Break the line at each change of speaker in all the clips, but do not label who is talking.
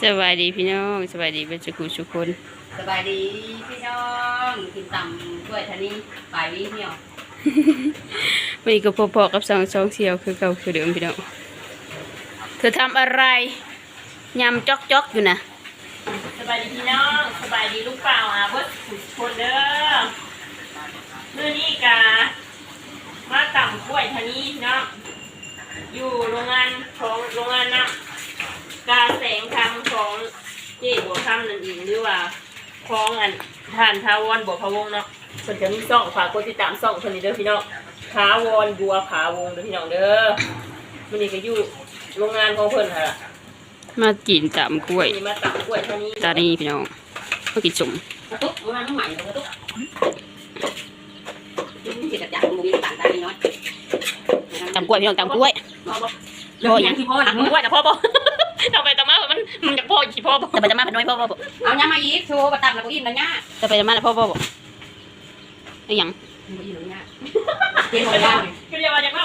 สวัสดีพี่น้องสวัสดีเบัจกุทุกคน
สบายดีพี่น้องกินตำด้วยทานี้ปลายวิเหี่ยว
วันนี้ก็พอๆกับสองสองเสียวคือเก่าคือเดิมพี่น้องเธอทำอะไรยำจอกจอกๆอยู่นะ
สบายดีพี่น้องสบายดีลูกเปล่าอะเบิดทุกคนเด้อเมื่อนี้กามาต่ำกล้วยทานี้เนาะ อยู่โรงงานของโรงงานนะกาแสงคำของเจ๊บัวคำนั่นเองหรือว่าของอันทานทาวรบัวพะวงเนาะเพิ่นจะมีซ่องฝากกดติดตามซ่องคนนี้เด้อพี่น้องทาวรบัวผาวงเด้อพี่น้องเด้อมื่อนี้ก็อยู่โรงงานของเพิ่นค่ะ
มากินตำกล้วย
มีมาต่ำกล้วยทานี้
ตานีพี่น้องมากินสม
ตุ๊กมันน้ำใหม่ตุ๊กตุ๊กกินกับยาคุมมีต่างกันน้อย
ตำกล้วยพี่น้องตำกล้วย
เรื่องอย่างที่พ่อหลัง
มึงว่าจะพ่อบอกทำไปตามมามันมันจะพ่อขี่พ่อบอก
แต่ไปจะมาพน้อยพ่อพ่อบอก
เอาย้ำมาอีกโชว์ประตับแล้วก็อิ่มแล้วง่า
แต่ไปจะมาแล้วพ่อพ่อบอกไอ้หยัง
อิ่มแล้วง่ากินหมดแล้ว
ก็เรียกว่าจะเข้า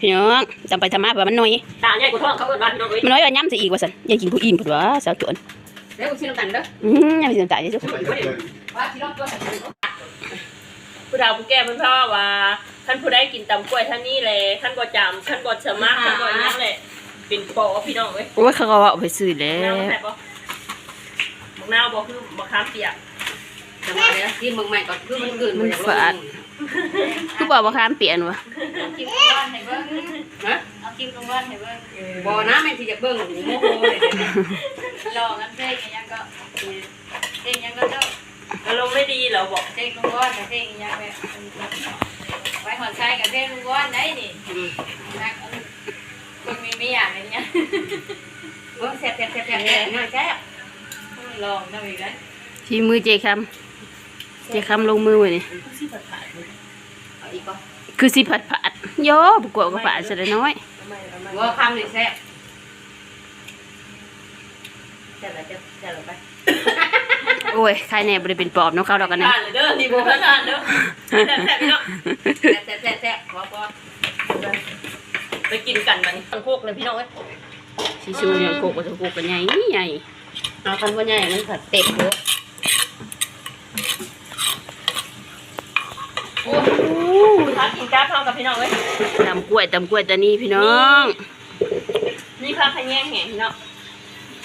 พี่น้องจำไปทำมาแบบมันน้อย
ตาใหญ่กว่าท้องเขาเอิ้นว่าพี่น้องเอ้ย
มันน้อยว่าย้ำสิอีกว่าสันอยากกินผู้อิ่มผุดวะสาวจวน
เดี๋ยวชิลกันเด้อ
อืมยังไม่ถึงตายเจ้า
ว่าชิลตัวไหน
ผู้ดาวผู้แก่เพิ่นพ่อว่าท่านผู้ใดกินตำกล้วยท่านนี้แหละท่านบ่จำท่านบ่สมัครท่านบ่หยังแหละเป็นปอพี่น้องเอ้ย
โอ้ยเขาก็ว่าเอาไปซื้อแล้
มะนาว
ว
แซ่บบ่มะนาวบ่คือมะขามเปียก
จะมาเนี่ยกินมึงใหม่ก่อนคือมันเกิน
คือบอกว่าค้ามเปลี่ยนวะ
กินก้อนให้เบิ้งฮะเอากินก้อนให้เบิ้งบ่นะแม่ที่จะเบิ้งโมโหเลย
รอกันเต้งยังก็เต้งยังก็เจ้า
อารมณ์ไม่ดีเหรอบอก
เต้งลุงก้อนกับเต้งยังแบบไว้หอนชายกับเต้งลุงก้อนได้นี่นักคนมีไม่อยากอะไรเงี้ย
เบิ้งแซ่บแซ่บแซ่บแซ่บน่าแซ่บ
ลองทำอีกแล้ว
ทีมือเจคำเจคำลงมือไว้นี่คือสิผัดผัดโย่บกวก็ผัดซะได้น้อย
ว่าคำนี่แซ่บแซ่บอะไรแซ่บแซ่บไป
โอ้ยใครแน่บ่ได้เป็นปอบน้องเขาดอกกันนะ
ทานเลยเด้อนี่บ่ทันทานเด้อแซ่บๆพี่น้อง
แซ่บแซ่บแซ่บแซ่บพอพอ
ไปกินกันบัดนี้ทั้งพวกเลยพี่น้องเอ้ย
สิชูเนี่ยโกกบ่ถูกโกกกันใหญ่ใหญ่
เอาคันว่าใหญ่มันผัดเต็มเลย
พักกินจ้าพร้อมกับพี่น้องเอ้ย
ตำกล้วยตำกล้วยตานีพี่น้อง
นี่ข้าวขะแยงแห้งพี่น้อง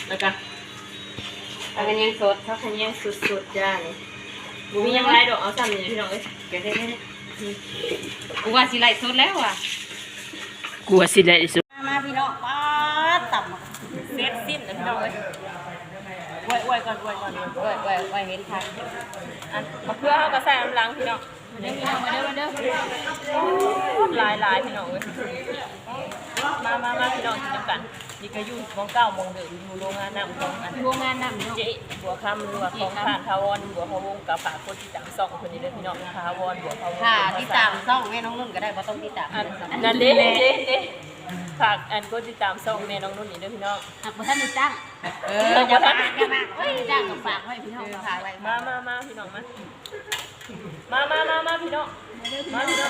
แล้วก็
เอากันยังสด
ข้าวขะแยงสุดๆจ้านี่บ่มีหยังไรดอกเอาซ้ำนี่พี่น้องเอ้ย
เดี๋ยวเดี๋ยวเดี๋ยวกูว่าสิไล่สดแล้วว่ะ
กลัวสิได้สุด
มาพี่น้องป้าต่ำ
เซฟสิ้นนะพี่น้องเอ้ยไว้ไว้ก่อนไว้ก่อน
ไว้ไว้ไว้เห็นทาง
อันมะเขือเฮาก็ใส่น้ำล้างพี่น้อง
เด้อมาเด้อมาเด้อ
หลายหลายพี่น้องเอ้ยมามามาพี่น้องกินนำกันนี่ก็อยู่มองเก้ามองเดิมอยู่โรงงานน้ำของอัน
โรงงานน้ำเนาะ
เจ๊บัวคำหรือว่าของผ่านทาวรบัวพะวงกับฝากคนที่ตามซ่องคนนี้เลยพี่น้องทาวรบัวพะวง
ค่ะที่ตามซ่องแม่น้องนุ่นก็ได้เพราะต้องที่ตาม
อันนั่นเด้เด้เด้ ฝากอันคนที่ตามซ่องแม่น้องนุ่นนี่ด้วยพี่น้อง
หากบ่ท่านได้จ้าง
เอ
เอ
อ
อ
จะ
จะ
มา
ฝากจะฝากเฮ้ยจ้างก็ฝากไว้พี่น้องฝากไว้
มามามาพี่น้องมา มามามามาพี่น้อง มาพี่น้อง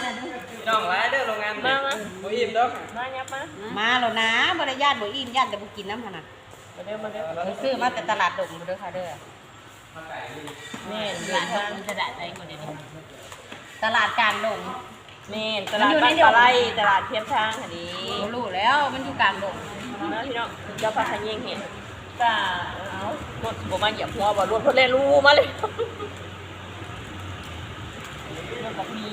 น้องว่าเด้อโรงงาน
มามา
บ่อิ่มดอก
มายับมา
มาแล้วนะบริญาตบ่อิ่มญาติแต่บ่กินน้ำขนาด
มาเด้อมาเด้อ
ซื้อมาแต่ตลาดดงเด้อค่ะเด้อ
แม่น
ห
เดิ
ลานน
ทาง
มันจะได้ใจกว่านี้
ตลาดกลางดง
แม่ นตลาดบ้านปลาไหลตลาดเทียมทางค่ะดี
บ่รู้แล้วมันอยู่กลางดง
มาพี่น้องเจ้าพระขยิงเห็นก็เอารถบ่มาเหยียบหัวบ่รถเพิ่นเล่นรู้มาเลยรถบอกมี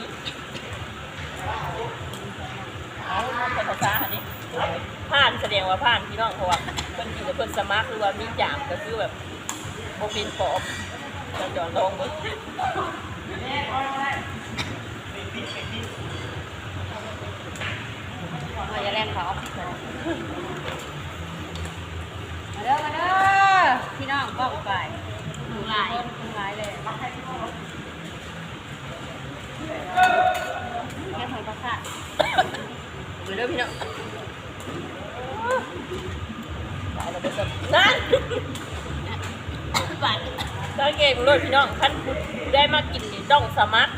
เอาเป็นภาษาอันนี้ผ่านแสดงว่าผ่านพี่น้องเพราะว่าเพิ่นกินแล้วเพิ่นสมัครหรือว่ามีจามก็คือแบบบ่เป็นปอบจะจอนลองเบิ่ง
มาอย่าแล่นเขามาเด้อมาเด้อพี่น้องก้องไปหนูหลายหนูหลายเลยแค่หอยปลาค่ะ
ไปเด้อพี่น้องตายแล้วเด้อสัตว์นั่นสังเกตเลยพี่น้องท่านได้มากินนี่ต้องสมัคร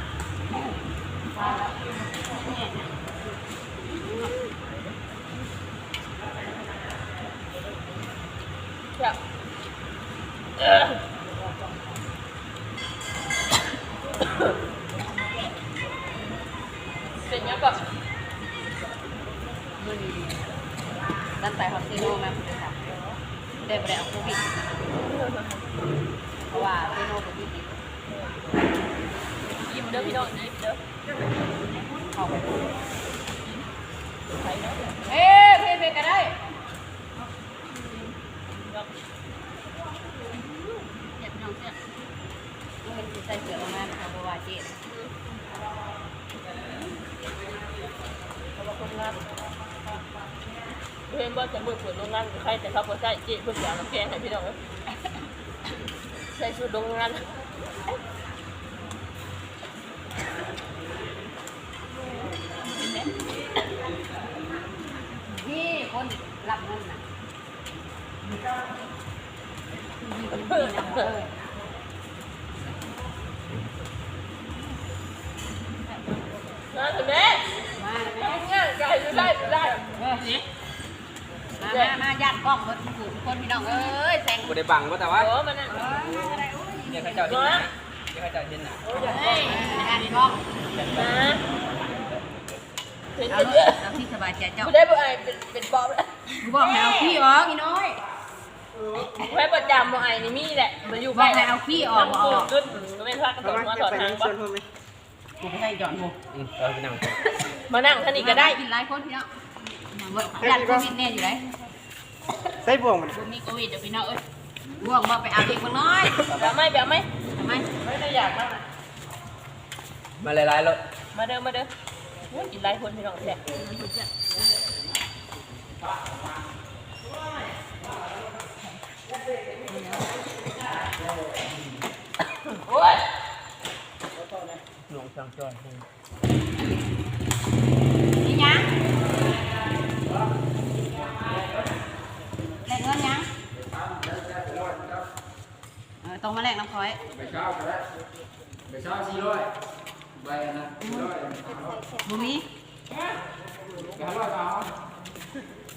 ด้อพี่น้
องยิ้มเด้อ
เอาไป
เนาะ
เอ๊ะเพเพก็ได้เจ็บน้องเจ็บมันใส่เสื้อออกมานะคะเพราะว่าเจ็บ
เพื่อนว่าจะมือเปิดโรงงานใครแต่เขาพอใส่จีเพื่อจะเอาน้ำแกงให้พี่น้องใส่ชุดโรงงาน
รับเงินน่ะ
นะคุณแม่
มา
ทำงานไกลอยู่ได้อยู่ได้
มามามาญาติกล้องเบิดทุกคนพี่น้องเอ้ยแซง
บ่ได้บังว่าแต่ว่า
โอ้มันนั่น
เนี่ยเขาเจ้าเห็นนะเนี่ยเขาเจ้าเห็นนะ
โอ้ย
เฮ้ยญาติกล้อง
นะเห็นเยอะ
เอาที่สบายใจเจ้า
กูได้บ่ไอเป็นเป็นปอบแล้ว
กูบอกให้เอาขี้ออกอีน้อย
แค่ประจำบ่ไอนี่มีแหละมันอยู่
บอกให้เอาขี้ออก
น้ำ
อ
ปู
อก
ขึ้นก็เป็นพากันสอนมาสอนทางบ่
กูไปให้จอนกู
อืมเออไปนั่ง
มานั่งท่านี้ก็ได้
กินหลายคนพี่น้องญาติโควิดแน่อยู่ไหน
ใส่บ่วงมัน
กูมีโควิดเดี๋ยวพี่น้องเอ้ยบ่วงบอกไปเอาอีกคนน้อย
แบบไม่แบบไม่
ทำไม
ไม่ได้อยากมาก
มาหลายๆรถ
มาเด้อมาเด้อโอ้ยกินหลายคนพี่น้องแท้ โอ้ย
หลวงจังจอย
นี่ยังแลกเงินยังเออตรง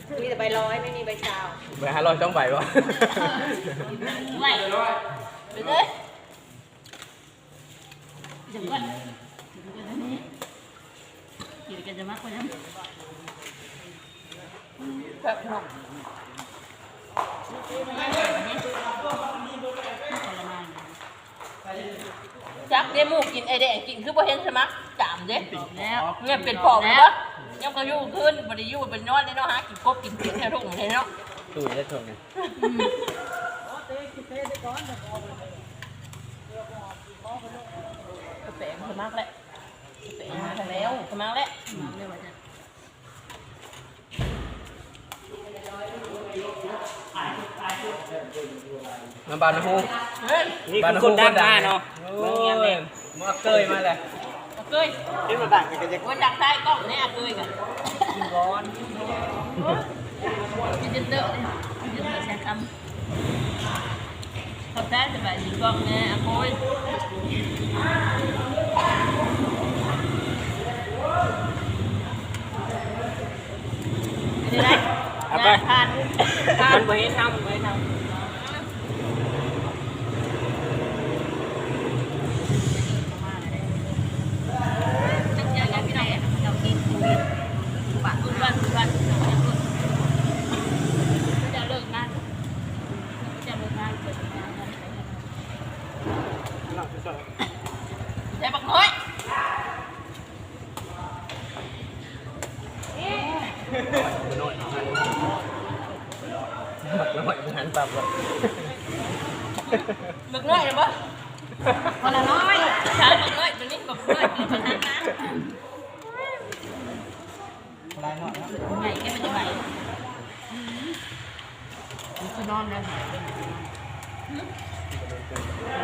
มาแลกน้ำพลอย
ไปเช้าก็ได้ไปเช้าสี่ร้อยใบอันนะสี่ร้อย
บุมี
ไปห้าร้อยเปล่า
มีแต่ใบร้อยไม่มีใบชาว
ไปหาร้อยจ้องใบวะ
ไม่
สี่ร้อย
ไปเลย
ถึงก่อนอยู่กันจะมากกว่านั้น
แบบพี่น้องจักเดหมูกินไอแดงกินคือบ่เห็นสมัครจามเด้
แล้ว
เงียบเป็นปอบเลยปะ ยังก็อยู่ขึ้นบ่ได้อยู่เป็นนอนเลยเนาะฮะกินกบกินเสียงแถวทุ่งเลยเนาะ
ตู้ได้ชมไง
กระแปงสมัครแหละกระแปงมาแล้วสมัครแล้ว
มาบานฮู
เฮ้ย
นี่คือคนดังมาเนาะโอ้ยมาเกยมาเลย
เอาเกย
นี่มาดังกันจะ
ว่าจากใต้กล้องเนี่ยเอาเกยกัน
กินร้อน
กินเด้อเลย กินเด้อแซ่คำขอบใจสบายดีกล้องเนี่ยเอาโกยไม่ได้
เอาไป
ทานทา
มัน นบ่เห็นทำบ่เห็นท
จังเจอกันพี่น้องเรากินโควิดปาก
ทุกวันทุกวันจะเลิกงานจะเลิกงานเปิดงานใจบักน้อยำ
น้อยบักน้อยมันหันปรับเลย
บักน้อยหรือเปล่า
คนละน้อย
ใช่บักน้อยตัวนี้บักน้อยตัวนั้นนะ
ลายหน่อย
ใหญ่แค่มันจะไหว
มันคือนอนแล้ว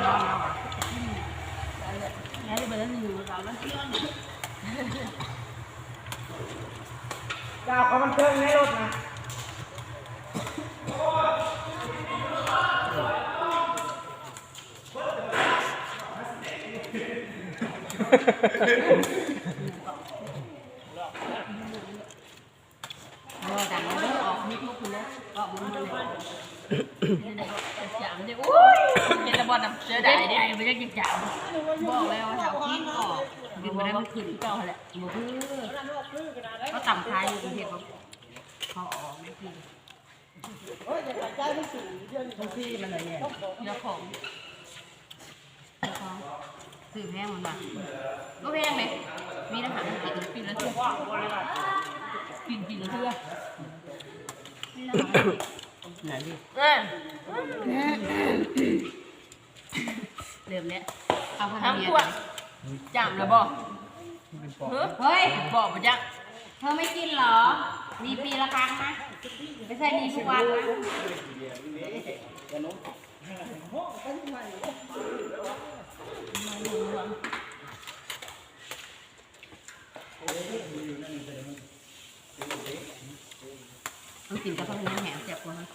นอนแล้วอะ
ย้ายไปแล้วหนึ่งเราแล้ว
ดาวเขามันเครื่องในรถนะ
เอดังแล้วออกมิดมุกคุณแล้วออกมุกเลย
จังดิโอ้ยเห็นต่บอลนำเสือได้ได้ไม่ได้กินจังบอกแล้วว่าทำกินออกกินมาได้มันขึ้นเก่าแหละบ่คือเขาต่ำท้ายอยู่กรุงเทพเขาออกไม่กินทั้งที่มันอะไรเนี่ยเจ้าของเจ้าของ ซื้อแพงมันมาก็แพงเลยมีอาหารกินกินแล้วเชื่อกินกินแล้วเชื่อ
ไหนดิ
เออเริ่มแล้วเอาพนักงานจำแล้วบอกเฮ้ยบอกมาจังเธอไม่กินเหรอ มีปีละครั้งนะ ไม่ใช่มีทุกวันนะ ต้องกินกับพนักงานแหมเจ็บกว่านะ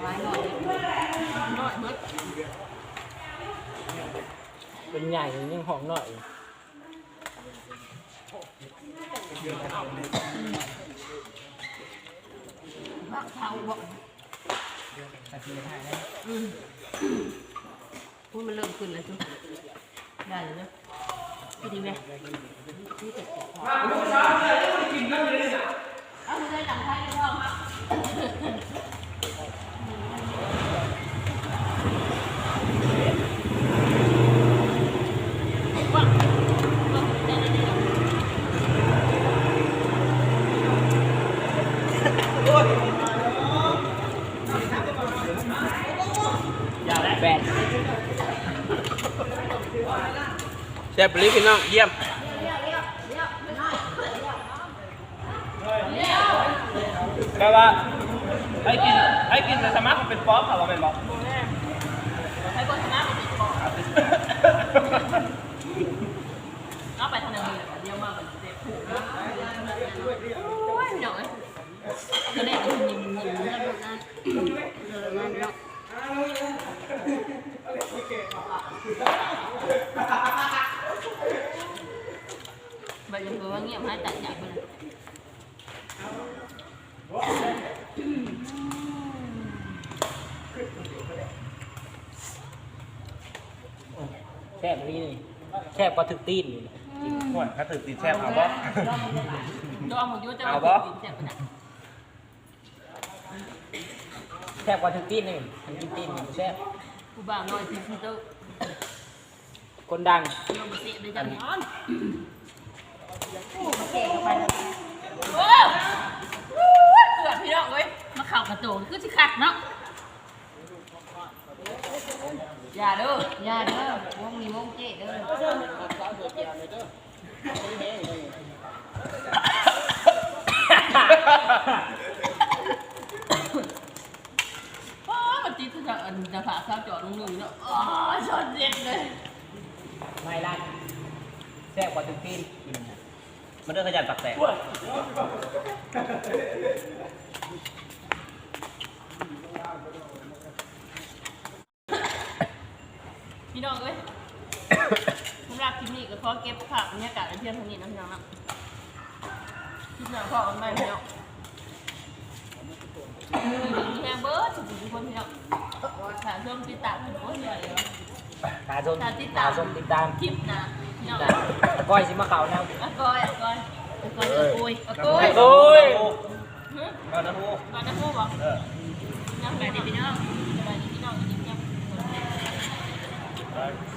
ไว้หน่อยหน่อยมึด
เป็นใหญ่ยังหอมหน่อย
บักเท้าบอกพูดมันเริ่มขึ้นแล้วจุ๊ได้เลยนะพี่ดีไหมเอาไปเลยหลังท้ายเลยพ่อครับ
อย่าแล้วแบนแซ่บลิพี่น้องเยี่ยมแปลว่าให้กินให้กินแต่สมัครมันเป็นป๊อปค่ะว่าเป็นบอก
ให้คนชนะมันติดคอเอาไปทางไหนเดียวมากกว่าเด็กผูกโอ้ยหน่อยก็ได้ยินยินยินแล้วนั่นนั่นแล้วใบยังคือว่าเงียบให้ตัดจากไปเลย
แซ่บลินี่แซ่บกว่าถึกตีนนี่
หวยถ้าตื่นติดแช่เอาบ่
ดอมของยุทธจะ
เอา
มา
บ่
ติดแจกไปนะ
แซ่บกว่าถึกตีนนี่ถึงกินตีนนี่แซ่บ
กูบ้าน้อยที่สุดแล้ว
คนดัง
เรามาเตะด้วยกันนอนโอ้มา เตะกันไปแล้วโอ้เกือบพี่น้องเว้ย มาเข่ากระโจนคือสิขัดเนาะ อย่าเด้ออย่าเด้อวงนี้วงเจ๊เด้อโอ้ยมันติดจะอันจะผ่าข้าวจอดลงหนึ่งเนาะอ๋อชนเด็ดเลย
ไม่ลั่นแซ่บกว่าถึกตีนกิน
มันเรื่องขยันปักแตก
พี่น้องเอ้ยสำหรับคลิปนี้ก็ขอเก็บภาพบรรยากาศไว้เพียงเท่านี้นะพี่น้องนะคลิปหน้าพอกันใหม่พี่น้องมีแฮงเบิร์ดทุกคนพี่น้องถามชมติดตามกันโอ้ยใหญ่เลยวะ
ตาชม
ตาติดตาม
ตาชมติดตาม
คลิปหนะพี่น้อง
ตาตะ ก้อยสิมาเข่าแนว
อะก้อยอะก้อยอะก้อยอะกุยอะกุย
โอ้ย
ฮึ
เอานะฮู
มาจะพูดบอก
เออ
น้ำแบบนี้พี่น้องแบบนี้พี่น้องจริงๆ